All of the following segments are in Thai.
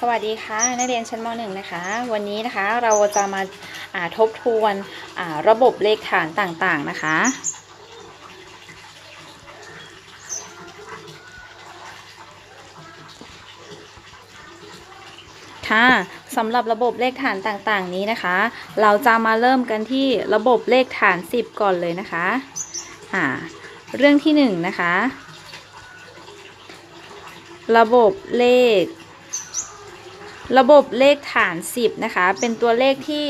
สวัสดีค่ะนักเรียนชั้นม .1 นะคะ วันนี้นะคะเราจะมาาทบทวนระบบเลขฐานต่างๆนะคะ ค่ะสำหรับระบบเลขฐานต่างๆ นี้นะคะ เราจะมาเริ่มกันที่ระบบเลขฐาน 10 ก่อนเลยนะคะอ่าเรื่องที่1นะคะ ระบบเลข ระบบเลขฐาน 10 นะคะ เป็นตัวเลขที่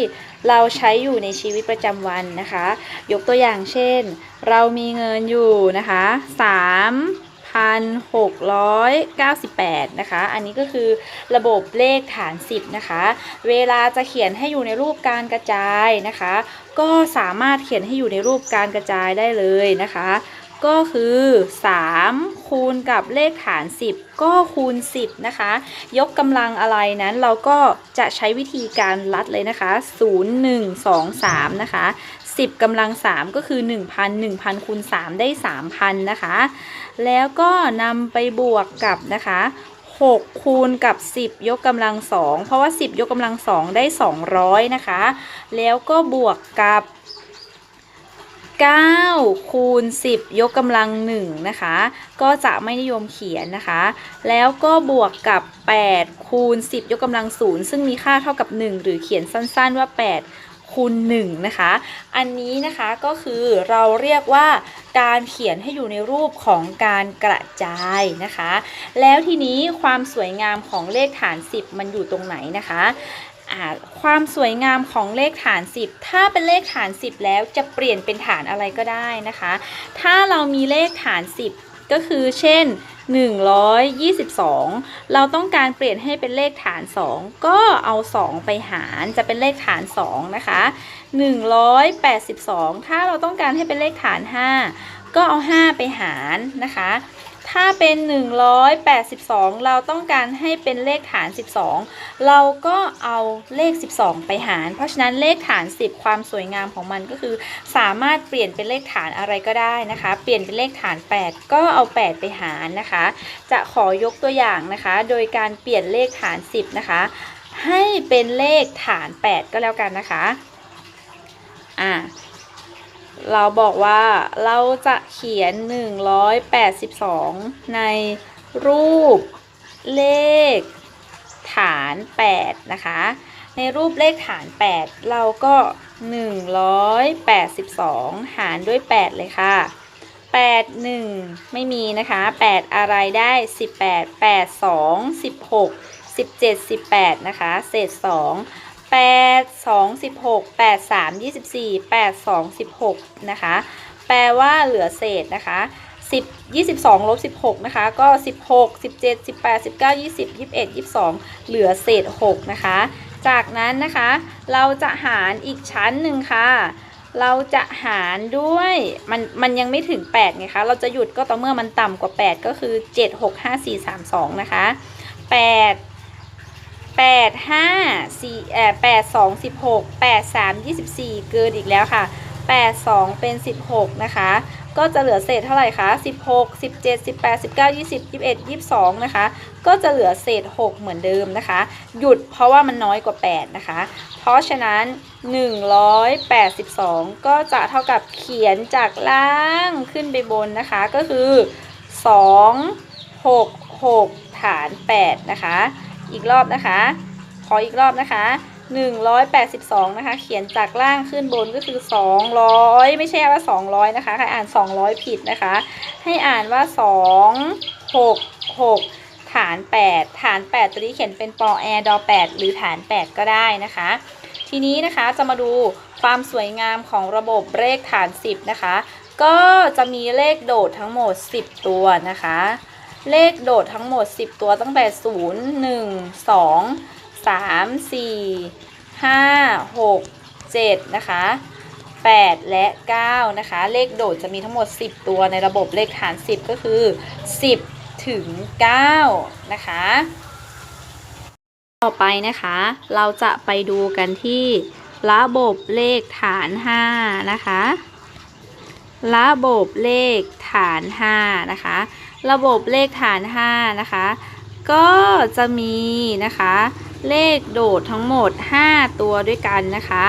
เราใช้อยู่ในชีวิตประจำวันนะคะ ยกตัวอย่างเช่น เรามีเงินอยู่นะคะ3,698 นะคะ อันนี้ก็คือระบบเลขฐาน 10 นะคะ เวลาจะเขียนให้อยู่ในรูปการกระจายนะคะ ก็สามารถเขียนให้อยู่ในรูปการกระจายได้เลยนะคะ ก็คือ 3 คูณกับเลขฐาน 10 ก็คูณ 10 นะคะ ยกกำลังอะไรนั้นเราก็จะใช้วิธีการลัดเลยนะคะ 0 1 2 3 นะคะ 10กำลัง 3 ก็คือ 1,000 1,000คูณ3 ได้ 3,000 นะคะ แล้วก็นำไปบวกกับนะคะ6คูณกับ 10 ยกกำลัง 2 เพราะว่า 10 ยกกำลัง 2 ได้ 200 นะคะ แล้วก็บวกกับ 9คูณ10 ยกกำลัง1นะคะ ก็จะไม่นิยมเขียนนะคะ แล้วก็บวกกับ8คูณ10 ยกกำลัง0ซึ่งมีค่าเท่ากับ 1 หรือเขียนสั้นๆว่า 8คูณ1นะคะ อันนี้นะคะก็คือเราเรียกว่าการเขียนให้อยู่ในรูปของการกระจายนะคะ แล้วทีนี้ความสวยงามของเลขฐาน 10 มันอยู่ตรงไหนนะคะ ความสวยงามของเลขฐาน 10 ถ้าเป็นเลขฐาน 10 แล้วจะเปลี่ยนเป็นฐานอะไรก็ได้นะคะ ถ้าเรามีเลขฐาน 10 ก็คือเช่น 122 เราต้องการเปลี่ยนให้เป็นเลขฐาน 2 ก็เอา 2 ไปหารจะเป็นเลขฐาน 2 นะคะ 182 ถ้าเราต้องการให้เป็นเลขฐาน 5 ก็เอา 5 ไปหารนะคะ ถ้าเป็น 182 เราต้องการให้เป็นเลขฐาน 12 เราก็เอาเลข 12 ไปหาร เพราะฉะนั้นเลขฐาน 10 ความสวยงามของมันก็คือ สามารถเปลี่ยนเป็นเลขฐานอะไรก็ได้นะคะ เปลี่ยนเป็นเลขฐาน 8 ก็เอา 8 ไปหารนะคะ จะขอยกตัวอย่างนะคะ โดยการเปลี่ยนเลขฐาน 10 นะคะ ให้เป็นเลขฐาน 8 ก็แล้วกันนะคะ อ่า เราบอกว่าเราจะเขียน 182 ในรูปเลขฐาน 8 นะคะ ในรูปเลขฐาน 8 เราก็ 182 หารด้วย 8 เลยค่ะ 8 1 ไม่มีนะคะ 8 อะไรได้ 18 8 2 16 17 18 นะคะ เศษ 2 8 2 16 8 3 24 8 2 16นะคะ แปลว่าเหลือเศษนะคะ10 22ลบ16นะคะ ก็16 17 18 19 20 21 22เหลือเศษ6นะคะ จากนั้นนะคะ เราจะหารอีกชั้นหนึ่งค่ะ เราจะหารด้วยมันมันยังไม่ถึง8ไงคะ เราจะหยุดก็ต่อเมื่อมันต่ำกว่า8ก็คือ7 6 5 4 3 2นะคะ8 8 5 4เอ่อ8 2 16 8 3 24 เกินอีกแล้วค่ะ 8 2 เป็น 16 นะคะ ก็จะเหลือเศษเท่าไหร่คะ 16 17 18 19 20 21 22 นะคะ ก็จะเหลือเศษ 6 เหมือนเดิมนะคะ หยุดเพราะว่ามันน้อยกว่า 8 นะคะ เพราะฉะนั้น 182 ก็จะเท่ากับเขียนจากล่างขึ้นไปบนนะคะ ก็คือ 2 6 6 ฐาน 8 นะคะ อีกรอบนะคะ ขออีกรอบนะคะ 182 นะคะ เขียนจากล่างขึ้นบนก็คือ 200 ไม่ใช่ว่า 200 นะคะใครอ่าน 200 ผิดนะคะ ให้อ่านว่า 2 6 6ฐาน 8 ฐาน 8 ตัวนี้เขียนเป็นปอแอดอ8หรือฐาน 8 ก็ได้นะคะ ทีนี้นะคะจะมาดูความสวยงามของระบบเลขฐาน 10 นะคะ ก็จะมีเลขโดดทั้งหมด 10 ตัวนะคะ เลขโดดทั้งหมด 10 ตัวตั้งแต่ 0 1 2 3 4 5 6 7 นะคะ 8 และ 9 นะคะ เลขโดดจะมีทั้งหมด 10 ตัวในระบบเลขฐาน 10 ก็คือ 10 ถึง 9 นะคะ ต่อไปนะคะ เราจะไปดูกันที่ระบบเลขฐาน 5 นะคะ ระบบเลขฐาน 5 นะคะ ระบบเลขฐาน 5 นะคะ ก็จะมีนะคะ เลขโดดทั้งหมด 5 ตัวด้วยกันนะคะ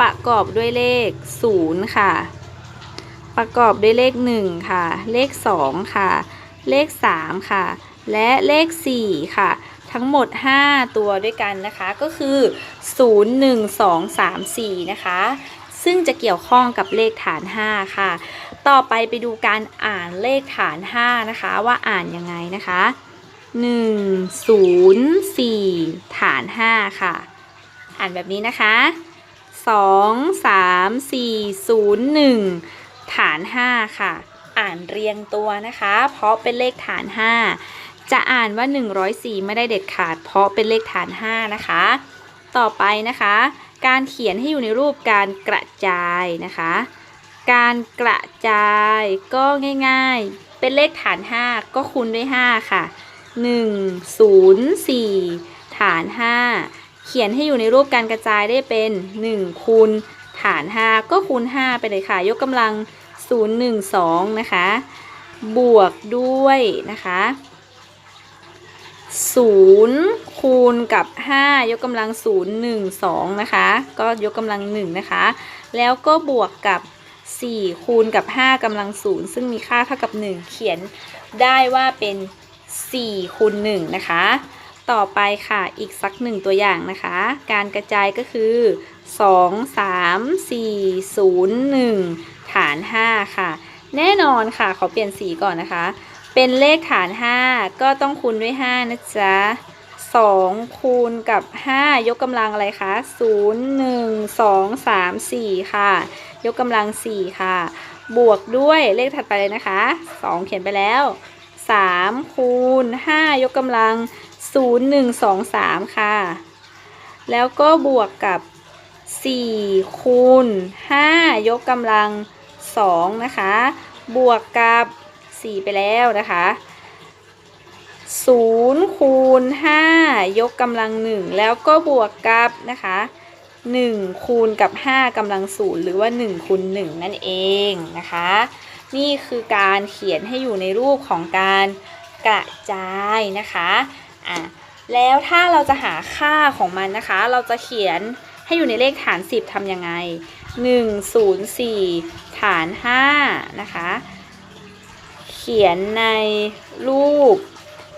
ประกอบด้วยเลข 0 ค่ะ ประกอบด้วยเลข 1 ค่ะ เลข 2 ค่ะ เลข 3 ค่ะ และเลข 4 ค่ะทั้งหมด 5 ตัวด้วยกันนะคะก็คือ 0 1 2 3 4 นะคะ ซึ่งจะเกี่ยวข้องกับเลขฐาน 5 ค่ะ ต่อไปไปดูการอ่านเลขฐาน 5 นะคะ ว่าอ่านยังไงนะคะ 1 0 4 ฐาน 5 ค่ะ อ่านแบบนี้นะคะ 2 3 4 0 1 ฐาน 5 ค่ะ อ่านเรียงตัวนะคะ เพราะเป็นเลขฐาน 5 จะอ่านว่า 104 ไม่ได้เด็ดขาด เพราะเป็นเลขฐาน 5 นะคะ ต่อไปนะคะ การเขียนให้อยู่ในรูปการกระจายนะคะ การกระจายก็ง่ายๆ เป็นเลขฐาน 5 ก็คูณด้วย 5 ค่ะ 1 0 4 ฐาน 5 เขียนให้อยู่ในรูปการกระจายได้เป็น1คูณฐาน 5 ก็คูณ 5 ไปเลยค่ะ ยกกำลัง 0 1 2 นะคะ บวกด้วยนะคะ0คูณกับ 5 ยกกำลัง 0 1 2 นะคะ ก็ยกกำลัง 1 นะคะ แล้วก็บวกกับ 4 คูณกับ 5กำลัง0ซึ่งมีค่าเท่ากับ 1 เขียนได้ว่าเป็น 4 คูณ 1 นะคะ ต่อไปค่ะอีกสักหนึ่งตัวอย่างนะคะ การกระจายก็คือ 2 3 4 0 1 ฐาน 5 ค่ะ แน่นอนค่ะขอเปลี่ยนสีก่อนนะคะ เป็นเลขฐาน 5 ก็ต้องคูณด้วย 5 นะจ๊ะ2คูณกับ 5 ยกกำลังอะไรคะ 0 1 2 3 4 ค่ะ ยกกำลัง 4 ค่ะ บวกด้วยเลขถัดไปเลยนะคะ 2 เขียนไปแล้ว 3 คูณ 5 ยกกำลัง 0 1 2 3 ค่ะ แล้วก็บวกกับ 4 คูณ 5 ยกกำลัง 2 นะคะ บวกกับ 4 ไปแล้วนะคะ0คูณ5ยกกำลัง 1 แล้วก็บวกกับนะคะ 1 คูณกับ 5กำลัง0หรือว่า1คูณ1นั่นเองนะคะ นี่คือการเขียนให้อยู่ในรูปของการกระจายนะคะอะแล้วถ้าเราจะหาค่าของมันนะคะ เราจะเขียนให้อยู่ในเลขฐาน 10ทำยังไง 104 ฐาน 5 นะคะ เขียนในรูป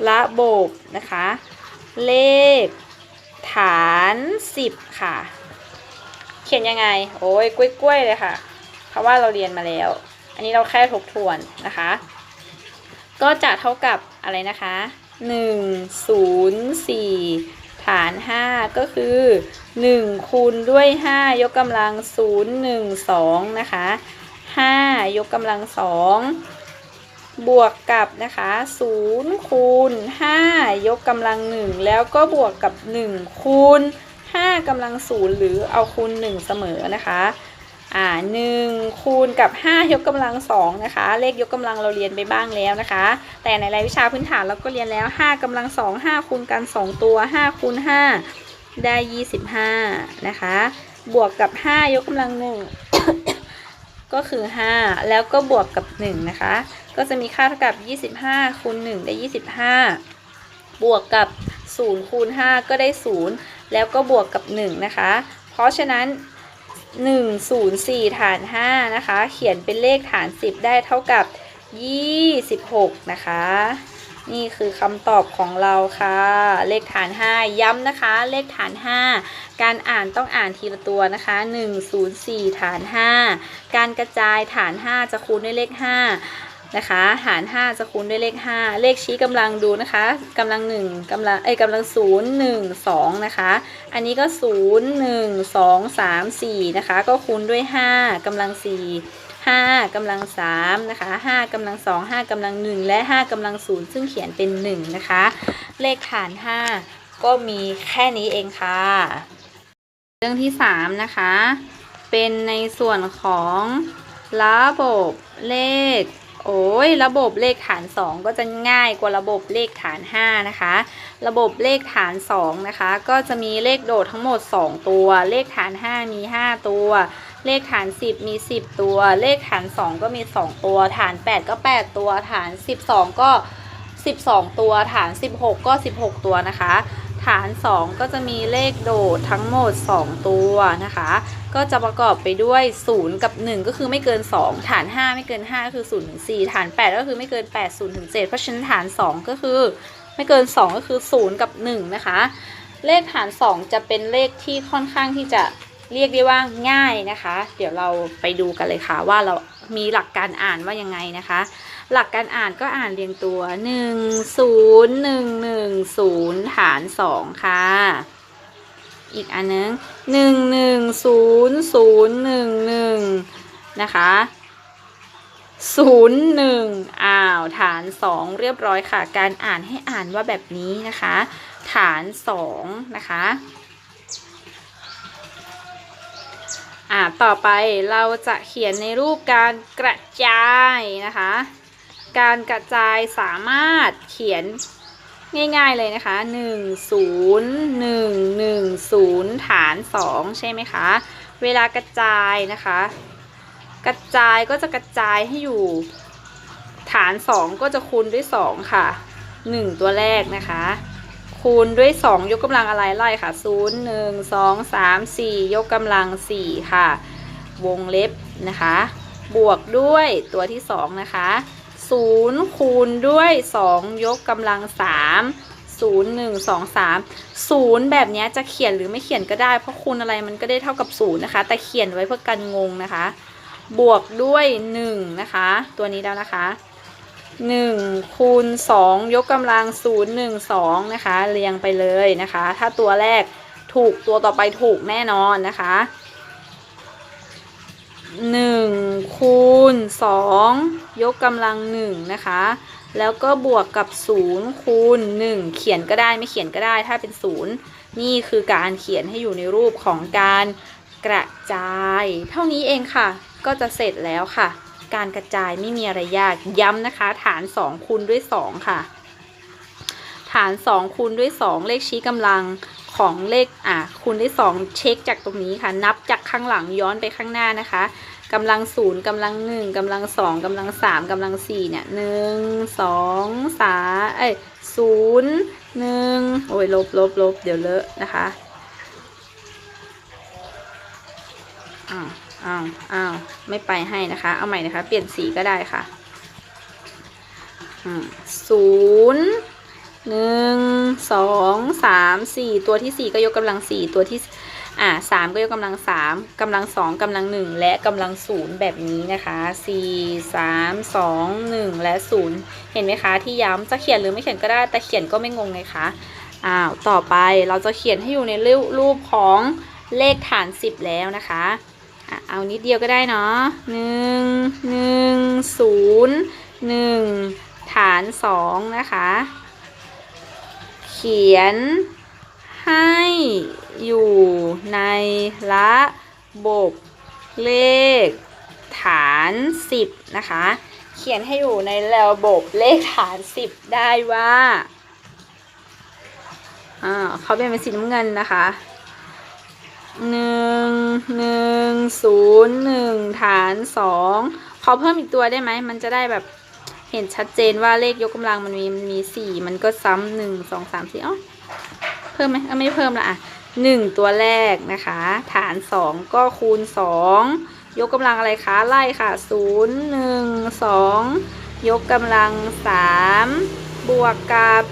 ระบบนะคะ เลขฐาน 10 ค่ะ ขียนยังไง โอ้ยกล้วยๆเลยค่ะ เพราะว่าเราเรียนมาแล้ว อันนี้เราแค่ทบทวนนะคะ ก็จะเท่ากับอะไรนะคะ 1 0 4 ฐาน 5 ก็คือ 1 คูณด้วย 5 ยกกำลัง 0 1 2 นะคะ 5 ยกกำลัง 2 บวกกับนะคะ0คูณ5ยกกำลัง 1 แล้วก็บวกกับ 1 คูณ 5กำลัง0หรือเอาคูณ 1 เสมอนะคะอ่า1คูณกับ 5 ยกกำลัง2นะคะ เลขยกกำลังเราเรียนไปบ้างแล้วนะคะ แต่ในรายวิชาพื้นฐานเราก็เรียนแล้ว 5กำลัง2 5คูณกัน 2 ตัว 5คูณ5ได้ 25 นะคะ บวกกับ 5 ยกกำลัง 1 ก็คือ 5 แล้วก็บวกกับ 1 นะคะ ก็จะมีค่าเท่ากับ 25คูณ1ได้ 25 บวกกับ0คูณ5ก็ได้ 0 แล้วก็บวกกับ 1 นะคะ เพราะฉะนั้น 104 ฐาน 5 นะคะ เขียนเป็นเลขฐาน 10 ได้เท่ากับ 26 นะคะ นี่คือคำตอบของเราค่ะ เลขฐาน 5 ย้ำนะคะ เลขฐาน 5 การอ่านต้องอ่านทีละตัวนะคะ 104 ฐาน 5 การกระจายฐาน 5 จะคูณด้วยเลข 5 นะคะ หาร 5 จะคูณด้วยเลข 5 เลขชี้กำลังดูนะคะกำลัง 1กำลังเอ้ยกำลัง 0 1 2 นะคะ อันนี้ก็ 0 1 2 3 4 นะคะ ก็คูณด้วย 5กำลัง 4 5กำลัง3นะคะ5กำลัง2 5กำลัง 1 และ 5กำลัง 0 ซึ่งเขียนเป็น 1 นะคะ เลขฐาน 5 ก็มีแค่นี้เองค่ะ เรื่องที่ 3 นะคะ เป็นในส่วนของระบบเลข โอ้ยระบบเลขฐาน 2 ก็จะง่ายกว่าระบบเลขฐาน 5 นะคะ ระบบเลขฐาน 2 นะคะ ก็จะมีเลขโดดทั้งหมด 2 ตัว เลขฐาน 5 มี 5 ตัว เลขฐาน 10 มี 10 ตัว เลขฐาน 2 ก็มี 2 ตัว ฐาน 8 ก็ 8 ตัว ฐาน 12 ก็ 12 ตัว ฐาน 16 ก็ 16 ตัวนะคะ ฐาน 2 ก็จะมีเลขโดดทั้งหมด 2 ตัวนะคะ ก็จะประกอบไปด้วย 0 กับ 1 ก็คือไม่เกิน 2 ฐาน 5 ไม่เกิน 5 ก็คือ0ถึง4ฐาน 8 ก็คือไม่เกิน 8 0ถึง7เพราะฉะนั้นฐาน 2 ก็คือ ไม่เกิน 2 ก็คือ 0 กับ 1 นะคะ เลขฐาน 2 จะเป็นเลขที่ค่อนข้างที่จะเรียกได้ว่าง่ายนะคะ เดี๋ยวเราไปดูกันเลยค่ะว่าเรามีหลักการอ่านว่ายังไงนะคะ หลักการอ่านก็อ่านเรียงตัว 1 0 1 1 0 ฐาน 2 ค่ะ อีกอันนึง 1 1 0 0 1 1นะคะ0 1อ้าวฐาน2เรียบร้อยค่ะ การอ่านให้อ่านว่าแบบนี้นะคะ ฐาน2นะคะอ่าต่อไปเราจะเขียนในรูปการกระจายนะคะ การกระจายสามารถเขียน ง่ายๆเลยนะคะ1 0 1 1 0 ฐาน 2 ใช่ไหมคะ เวลากระจายนะคะ กระจายก็จะกระจายให้อยู่ ฐาน 2 ก็จะคูณด้วย 2 ค่ะ 1 ตัวแรกนะคะ คูณด้วย 2 ยกกำลังอะไรไล่ค่ะ 0 1 2 3 4 ยกกำลัง 4 ค่ะ วงเล็บนะคะ บวกด้วยตัวที่ 2 นะคะ 0 คูณด้วย 2 ยกกำลัง 3 0 1 2 3 0 แบบนี้จะเขียนหรือไม่เขียนก็ได้ เพราะคูณอะไรมันก็ได้เท่ากับ 0 นะคะ แต่เขียนไว้เพื่อกันงงนะคะ บวกด้วย 1 นะคะ ตัวนี้แล้วนะคะ 1 คูณ 2 ยกกำลัง 0 1 2 นะคะ เรียงไปเลยนะคะ ถ้าตัวแรกถูกตัวต่อไปถูกแน่นอนนะคะ 1คูณ2ยกกำลัง1นะคะ แล้วก็บวกกับ 0คูณ1เขียนก็ได้ไม่เขียนก็ได้ถ้าเป็น 0 นี่คือการเขียนให้อยู่ในรูปของการกระจาย เท่านี้เองค่ะ ก็จะเสร็จแล้วค่ะ การกระจายไม่มีอะไรยากย้ำนะคะ ฐาน 2คูณด้วย 2 ค่ะ ฐาน 2คูณด้วย 2 เลขชี้กำลังของเลขอะคูณด้วย2เช็คจากตรงนี้ค่ะ นับจากข้างหลังย้อนไปข้างหน้านะคะ กำลัง0กำลัง1กำลัง2กำลัง3กำลัง4เนี่ย1 2 3เอ้ย0 1โอ้ยลบลบลบเดี๋ยวเลอะนะคะอ้าวอ้าวอ้าวไม่ไปให้นะคะ เอาใหม่นะคะ เปลี่ยนสีก็ได้ค่ะศูนย์หนึ่งสองสามสี่ตัวที่สี่ก็ยกกำลังสี่ตัวที่ อ่าสามก็ยกกำลังสามกำลังสองกำลังหนึ่งและกำลังศูนย์แบบนี้นะคะสี่สามสองหนึ่งและศูนย์เห็นไหมคะที่ย้ำจะเขียนหรือไม่เขียนก็ได้แต่เขียนก็ไม่งงไงคะอ้าวต่อไปเราจะเขียนให้อยู่ในรูปของเลขฐานสิบแล้วนะคะอะเอานิดเดียวก็ได้เนาะหนึ่งหนึ่งศูนย์หนึ่งฐานสองนะคะ เขียน ให้อยู่ในระบบเลขฐานสิบนะคะ เขียนให้อยู่ในระบบเลขฐานสิบได้ว่าอ่าเขาเป็นเป็นสีน้ำเงินนะคะหนึ่งหนึ่งศูนย์หนึ่งฐานสองขอเพิ่มอีกตัวได้ไหม มันจะได้แบบเห็นชัดเจนว่าเลขยกกำลังมันมีมันมีสี่มันก็ซ้ำหนึ่งสองสามสี่อ๋อ พิ่มไหมไม่เพิ่มละอะหนึ่งตัวแรกนะคะ ฐานสองก็คูณสองยกกำลังอะไรคะไล่ค่ะศูนย์หนึ่งสองยกกำลังสามบวกกับ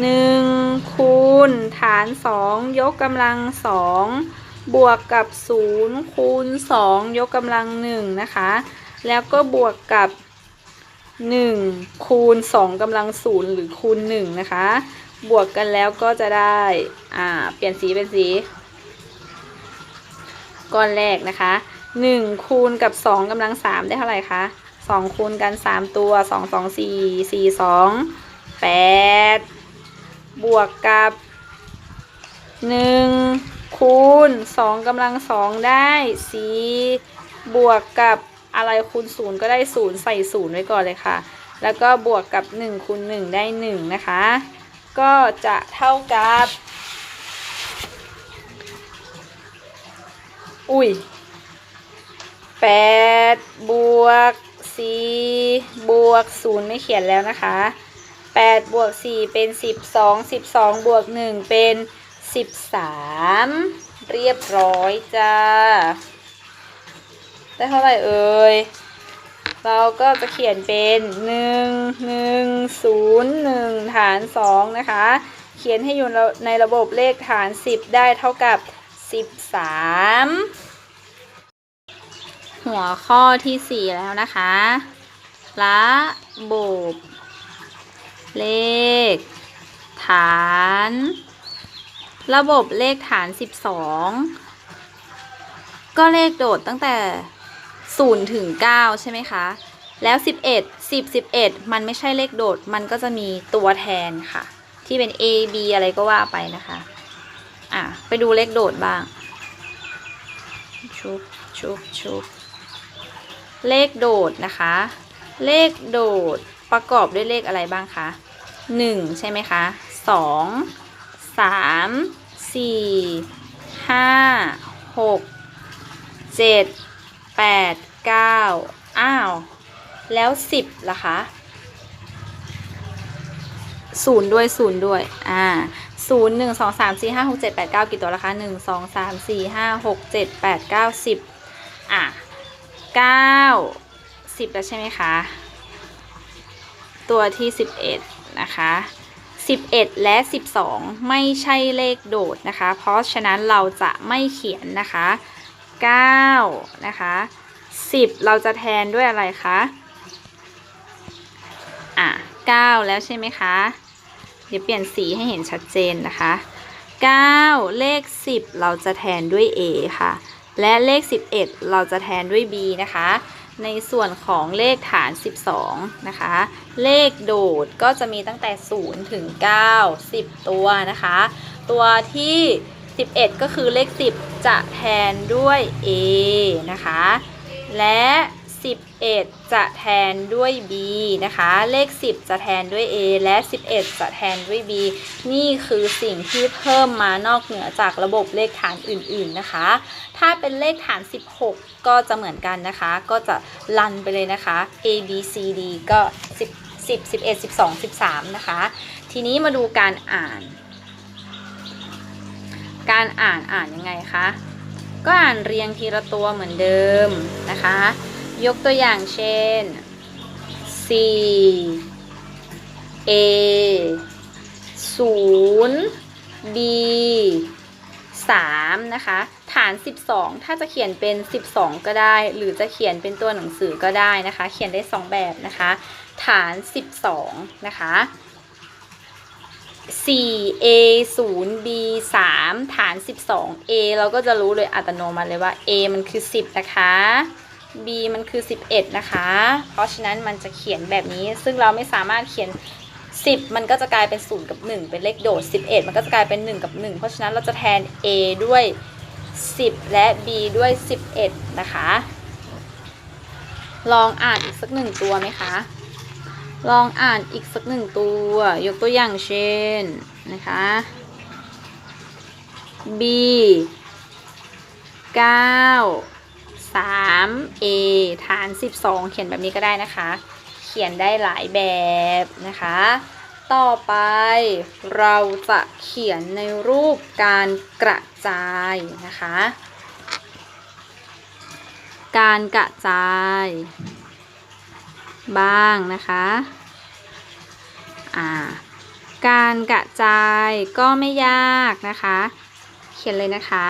หนึ่งคูณ ฐานสองยกกำลังสองบวกกับศูนย์คูณสองยกกำลังหนึ่งนะคะ แล้วก็บวกกับหนึ่งคูณสองกำลังศูนย์หรือคูณหนึ่งนะคะ บวกกันแล้วก็จะได้ อ่า เปลี่ยนสีเป็นสี ก้อนแรกนะคะหนึ่งคูณกับสองกำลังสามได้เท่าไหร่คะสองคูณกันสามตัวสองสองสี่สี่สองแปดบวกกับหนึ่งคูณสองกำลังสองได้สี่บวกกับอะไรคูณศูนย์ก็ได้ศูนย์ใส่ศูนย์ไว้ก่อนเลยค่ะ แล้วก็บวกกับหนึ่งคูณหนึ่งได้หนึ่งนะคะ ก็จะเท่ากับ อุ้ยแปดบวกสี่บวกศูนย์ไม่เขียนแล้วนะคะ8บวก4เป็น12 12บวก1เป็น13เรียบร้อยจ้า ได้เท่าไหร่เอ่ย เราก็จะเขียนเป็น1 1 0 1ฐาน2นะคะ เขียนให้อยู่ในระบบเลขฐาน10ได้เท่ากับ13หัวข้อที่4แล้วนะคะ ระบบเลขฐาน ระบบเลขฐาน 12 ก็เลขโดดตั้งแต่ 0ถึง9ใช่ไหมคะ แล้ว 11 10 11 มันไม่ใช่เลขโดด มันก็จะมีตัวแทนค่ะ ที่เป็น A B อะไรก็ว่าไปนะคะ อะ ไปดูเลขโดดบ้าง ชุบชุบชุบเลขโดดนะคะ เลขโดดประกอบด้วยเลขอะไรบ้างคะ 1 ใช่ไหมคะ 2 3 4 5 6 7 8 9อ้าว แล้ว10ล่ะคะศูนย์ด้วยศูนย์ด้วย อ่าศูนย์หนึ่งสองสามสี่ห้าหกเจ็ดแปดเก้ากี่ตัวละคะหนึ่งสองสามสี่ห้าหกเจ็ดแปดเก้าสิบอะเก้าสิบแล้วใช่ไหมคะ ตัวที่สิบเอ็ดนะคะสิบเอ็ดและสิบสองไม่ใช่เลขโดดนะคะ เพราะฉะนั้นเราจะไม่เขียนนะคะ เก้านะคะสิบเราจะแทนด้วยอะไรคะ อะ 9 แล้วใช่ไหมคะ เดี๋ยวเปลี่ยนสีให้เห็นชัดเจนนะคะ 9 เลข 10 เราจะแทนด้วย A ค่ะ และเลข 11 เราจะแทนด้วย B นะคะ ในส่วนของเลขฐาน 12 นะคะ เลขโดดก็จะมีตั้งแต่ 0 ถึง 9 10 ตัวนะคะ ตัวที่ 11 ก็คือเลข 10 จะแทนด้วย A นะคะ และ 11 จะแทนด้วย b นะคะ เลข 10 จะแทนด้วย a และ 11 จะแทนด้วย b นี่คือสิ่งที่เพิ่มมานอกเหนือจากระบบเลขฐานอื่นๆนะคะ ถ้าเป็นเลขฐาน 16 ก็จะเหมือนกันนะคะ ก็จะลันไปเลยนะคะ a b c d ก็ 10 10 11 12 13 นะคะ ทีนี้มาดูการอ่าน การอ่านอ่านยังไงคะ ก็อ่านเรียงทีละตัวเหมือนเดิมนะคะ ยกตัวอย่างเช่น C A 0 B 3นะคะ ฐาน 12 ถ้าจะเขียนเป็น 12 ก็ได้ หรือจะเขียนเป็นตัวหนังสือก็ได้นะคะ เขียนได้ 2 แบบนะคะ ฐาน 12 นะคะ 4 A 0 B 3ฐาน 12 A เราก็จะรู้เลยอัตโนมัติเลยว่า A มันคือ 10 นะคะ B มันคือ 11 นะคะ เพราะฉะนั้นมันจะเขียนแบบนี้ ซึ่งเราไม่สามารถเขียน 10 มันก็จะกลายเป็น 0 กับ 1 เป็นเลขโดด 11 มันก็จะกลายเป็น 1 กับ 1 เพราะฉะนั้นเราจะแทน A ด้วย 10 และ B ด้วย 11 นะคะ ลองอ่านอีกสักหนึ่งตัวไหมคะ ลองอ่านอีกสักหนึ่งตัว ยกตัวอย่างเช่น นะคะ B 9 3 A ฐาน 12 เขียนแบบนี้ก็ได้นะคะ เขียนได้หลายแบบนะคะ ต่อไปเราจะเขียนในรูปการกระจายนะคะ การกระจาย บ้างนะคะาการกระจายก็ไม่ยากนะคะ เขียนเลยนะคะ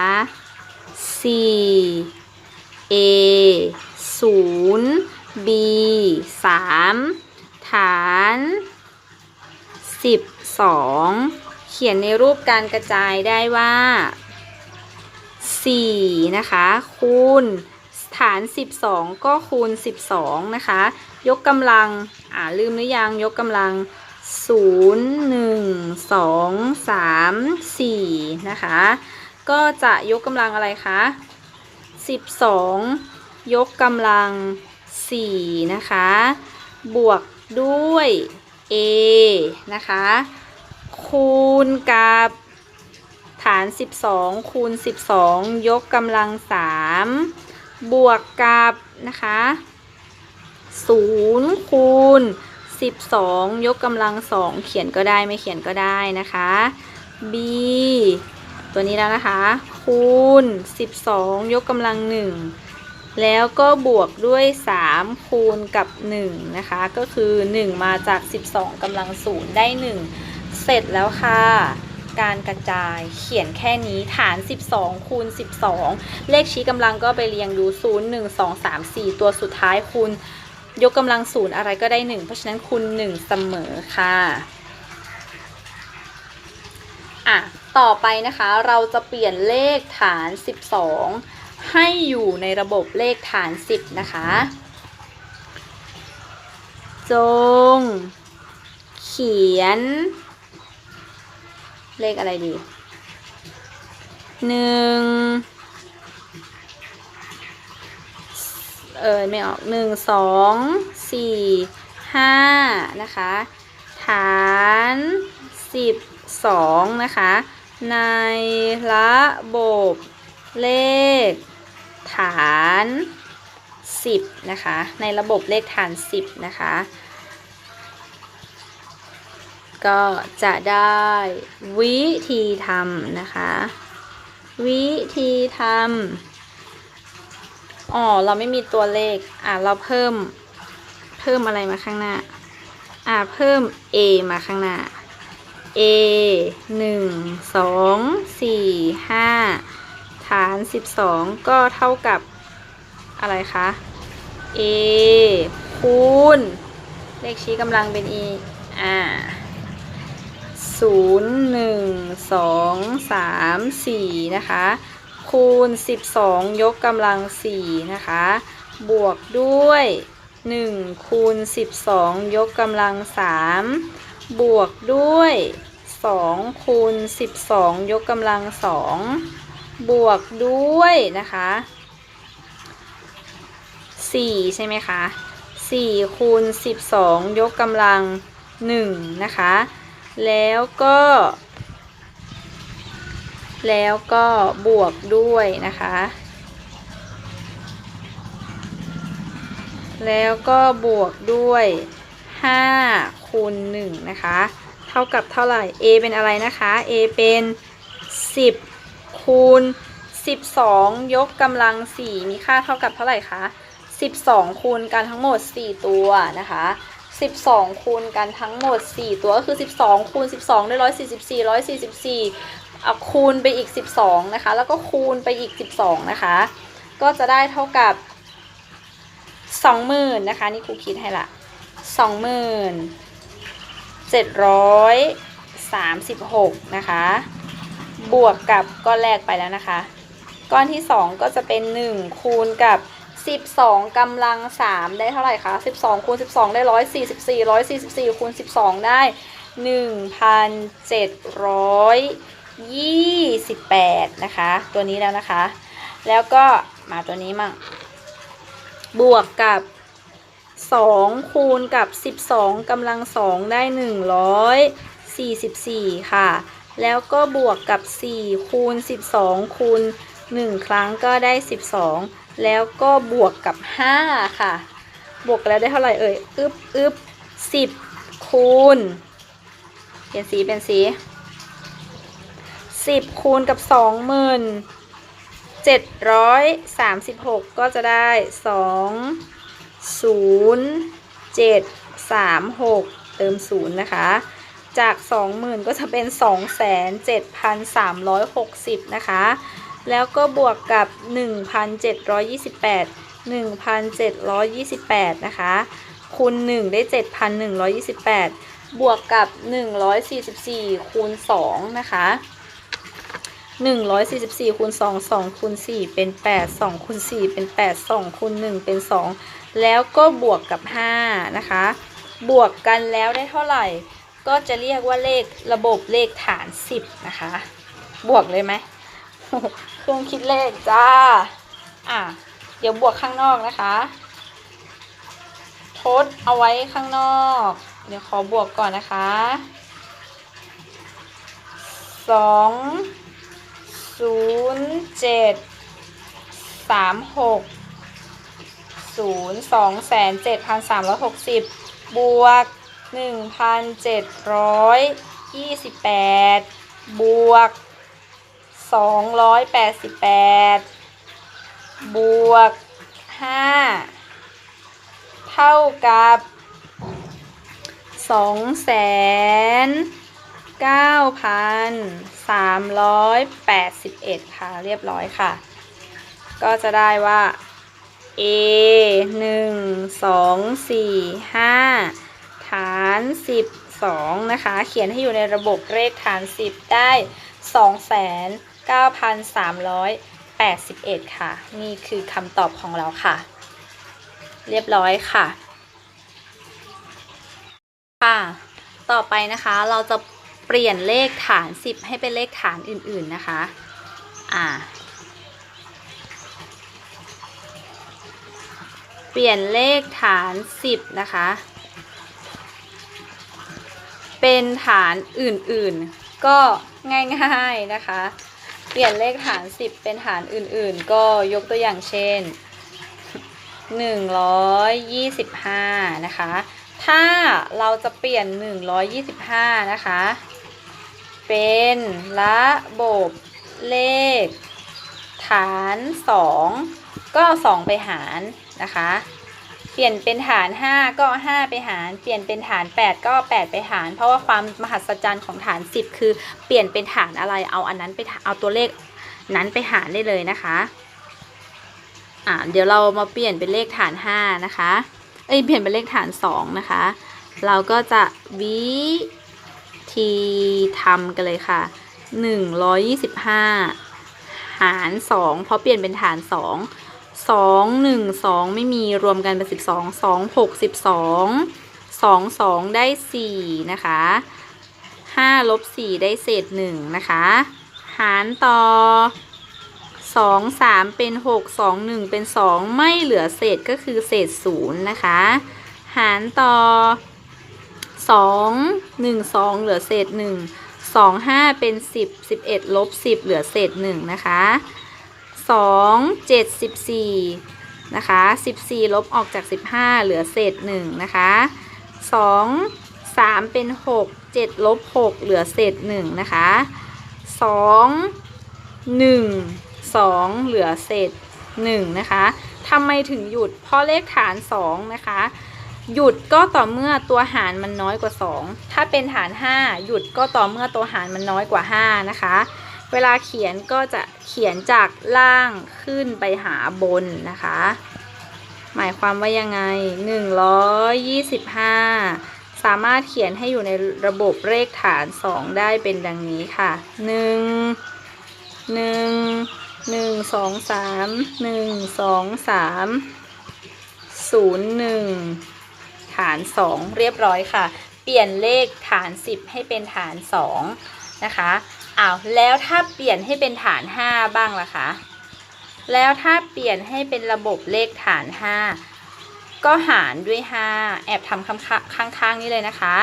4 A 0 B 3ฐาน 12 เขียนในรูปการกระจายได้ว่า 4 นะคะ คูณฐาน 12 ก็คูณ 12 นะคะ ยกกำลัง อ่าลืมหรือยังยกกำลัง 0 1 2 3 4 นะคะ ก็จะยกกำลังอะไรคะ 12 ยกกำลัง 4 นะคะ บวกด้วย a นะคะ คูณกับฐาน 12 คูณ 12 ยกกำลัง 3 บวกกับนะคะ 0คูณ12 ยกกำลังสองเขียนก็ได้ไม่เขียนก็ได้นะคะ b ตัวนี้แล้วนะคะ คูณ 12 ยกกำลัง1แล้วก็บวกด้วย 3 คูณกับ 1 นะคะ ก็คือ 1 มาจาก 12กำลังศูนย์ได้ 1 เสร็จแล้วค่ะ การกระจายเขียนแค่นี้ฐาน 12 คูณ 12 เลขชี้กำลังก็ไปเรียงดู 0 1 2 3 4 ตัวสุดท้ายคูณ ยกกำลังศูนย์อะไรก็ได้1เพราะฉะนั้นคูณ1เสมอค่ะอะต่อไปนะคะเราจะเปลี่ยนเลขฐาน 12 ให้อยู่ในระบบเลขฐาน 10 นะคะ จง เขียน เลขอะไรดีหนึ่ง เออไม่ออกหนึ่งสองสี่ห้านะคะ ฐานสิบสองนะคะ ในระบบเลขฐานสิบนะคะ ในระบบเลขฐานสิบนะคะก็จะได้วิธีทำนะคะ วิธีทำ อ๋อเราไม่มีตัวเลข อะเราเพิ่ม เพิ่มอะไรมาข้างหน้า อะเพิ่ม a มาข้างหน้า a หนึ่งสองสี่ห้าฐานสิบสองก็เท่ากับอะไรคะ a คูณ เลขชี้กำลังเป็น e อ่าศูนย์หนึ่งสองสามสี่นะคะ คูณสิบสองยกกำลังสี่นะคะ บวกด้วยหนึ่งคูณสิบสองยกกำลังสามบวกด้วยสองคูณสิบสองยกกำลังสองบวกด้วยนะคะสี่ใช่ไหมคะสี่คูณสิบสองยกกำลังหนึ่งนะคะ แล้วก็ แล้วก็บวกด้วยนะคะ แล้วก็บวกด้วย5คูณ1นะคะ เท่ากับเท่าไหร่ a เป็นอะไรนะคะ a เป็น 10คูณ12 ยกกำลัง 4 มีค่าเท่ากับเท่าไหร่คะ 12 คูณกันทั้งหมด 4 ตัวนะคะ 12 คูณกันทั้งหมด 4 ตัวก็คือ 12 คูณ 12 ได้ 144 144 เอาคูณไปอีก 12 นะคะ แล้วก็คูณไปอีก 12 นะคะ ก็จะได้เท่ากับ 20,000นะคะ นี่ครูคิดให้ละ 20,736 นะคะ บวกกับก้อนแรกไปแล้วนะคะ ก้อนที่ 2 ก็จะเป็น 1 คูณกับ12กำลัง 3 ได้เท่าไหร่คะ 12 คูณ 12 ได้ 144 144 คูณ 12 ได้ 28 นะคะ ตัวนี้แล้วนะคะ แล้วก็มาตัวนี้มั่ง บวกกับ 2 คูณกับ 12กำลัง 2 ได้ 144 ค่ะ แล้วก็บวกกับ 4 คูณ 12 คูณ 1 ครั้งก็ได้ 12 แล้วก็บวกกับ 5 ค่ะ บวกแล้วได้เท่าไหร่เอ่ย อึบอึบ10 คูณ เปลี่ยนสีเป็นสี 10คูณกับ20,000 736ก็จะได้2 0 7 3 6เติม0นะคะ จาก20,000ก็จะเป็น27,360นะคะ แล้วก็บวกกับ1,728 1,728นะคะคูณ1ได้7,128บวกกับ 144 คูณ 2 นะคะ 144คูณ2 2คูณ4เป็น 8 2คูณ4เป็น 8 2คูณ1เป็น 2 แล้วก็บวกกับ 5 นะคะ บวกกันแล้วได้เท่าไหร่ ก็จะเรียกว่าเลขระบบเลขฐาน 10 นะคะ บวกเลยไหมเครื่องคิดเลขจ้า อะ เดี๋ยวบวกข้างนอกนะคะทดเอาไว้ข้างนอก เดี๋ยวขอบวกก่อนนะคะสอง ศูนย์เจ็ดสามหกศูนย์สองแสนเจ็ดพันสามร้อยหกสิบบวกหนึ่งพันเจ็ดร้อยยี่สิบแปดบวกสองร้อยแปดสิบแปดบวกห้าเท่ากับสองแสน เก้าพันสามร้อยแปดสิบเอ็ดค่ะ เรียบร้อยค่ะ ก็จะได้ว่า a หนึ่งสองสี่ห้าฐานสิบสองนะคะ เขียนให้อยู่ในระบบเลขฐานสิบได้สองแสนเก้าพันสามร้อยแปดสิบเอ็ดค่ะ นี่คือคำตอบของเราค่ะ เรียบร้อยค่ะ ค่ะ ต่อไปนะคะเราจะ ปลี่ยนเลขฐาน 10 ให้เป็นเลขฐานอื่น ๆ นะคะ อ่า เปลี่ยนเลขฐาน 10 นะคะ เป็นฐานอื่น ๆ ก็ง่าย ๆ นะคะ เปลี่ยนเลขฐาน 10 เป็นฐานอื่น ๆ ก็ยกตัวอย่างเช่น 125 นะคะถ้าเราจะเปลี่ยน 125 นะคะ เป็นระบบเลข ฐาน 2 ก็เอา2ไปหารนะคะ เปลี่ยนเป็นฐาน 5 ก็เอา5ไปหาร เปลี่ยนเป็นฐาน 8 ก็เอา8ไปหาร เพราะว่าความมหัศจรรย์ของฐาน 10 คือเปลี่ยนเป็นฐานอะไรเอาอันนั้นไปเอาตัวเลขนั้นไปหารได้เลยนะคะอ่าเดี๋ยวเรามาเปลี่ยนเป็นเลขฐาน 5 นะคะ เอ้ยเปลี่ยนเป็นเลขฐาน 2 นะคะ เราก็จะวิ ธีทำกันเลยค่ะ 125 หาร 2 เพราะเปลี่ยนเป็นฐาน 2 2 1 2 ไม่มีรวมกันเป็น 12 2 6 12 2 2 ได้ 4 นะคะ 5 ลบ 4 ได้เศษ 1 นะคะ หารต่อ 2 3 เป็น 6 2 1 เป็น 2 ไม่เหลือเศษก็คือเศษ 0 นะคะ หารต่อ 2 1 2เหลือเศษ1 2 5เป็น10 11ลบ10เหลือเศษ1นะคะ2 7 14นะคะ14ลบออกจาก15เหลือเศษ1นะคะ2 3เป็น6 7ลบ6เหลือเศษ1นะคะ2 1 2เหลือเศษ1นะคะทำไมถึงหยุดเพราะเลขฐาน2นะคะ หยุดก็ต่อเมื่อตัวหารมันน้อยกว่า 2 ถ้าเป็นฐาน 5 หยุดก็ต่อเมื่อตัวหารมันน้อยกว่า 5 นะคะ เวลาเขียนก็จะเขียนจากล่างขึ้นไปหาบนนะคะ หมายความว่ายังไง 125 สามารถเขียนให้อยู่ในระบบเลขฐาน 2 ได้เป็นดังนี้ค่ะ 1 1 1 2 3 1 2 3 0 1าน 2 เรียบร้อยค่ะ เปลี่ยนเลขฐาน 10 ให้เป็นฐาน 2 นะคะอ้าวแล้วถ้าเปลี่ยนให้เป็นฐาน 5 บ้างล่ะคะแล้วถ้าเปลี่ยนให้เป็นระบบเลขฐาน 5 ก็หารด้วย 5 แอบทำข้างข้างๆนี้เลยนะคะ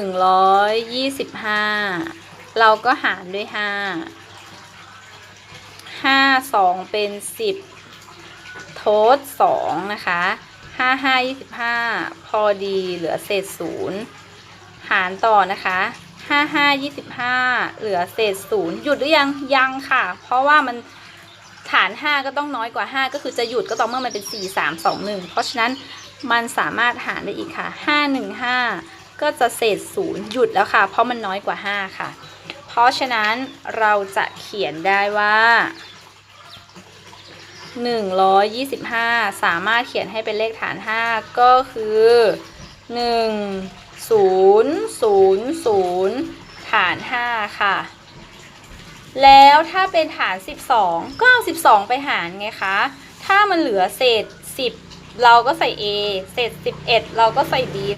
125 เราก็หารด้วย 5 5 2 เป็น 10 โทษ 2 นะคะ 5 5 25พอดีเหลือเศษ0หารต่อนะคะ5 5 25เหลือเศษ0หยุดหรือยังยังค่ะ เพราะว่ามันฐาน5ก็ต้องน้อยกว่า5ก็คือจะหยุดก็ต่องเมื่อมันเป็น4 3 2 1เพราะฉะนั้นมันสามารถหารได้อีกค่ะ5 1 5ก็จะเศษ0หยุดแล้วค่ะ เพราะมันน้อยกว่า5ค่ะ เพราะฉะนั้นเราจะเขียนได้ว่า 125 สามารถเขียนให้เป็นเลขฐาน 5 ก็คือ 1 0 0 0 ฐาน 5 ค่ะ แล้วถ้าเป็นฐาน 12 ก็เอา 12 ไปหารไงคะ ถ้ามันเหลือเศษ 10 เราก็ใส่ a เศษ 11 เราก็ใส่ b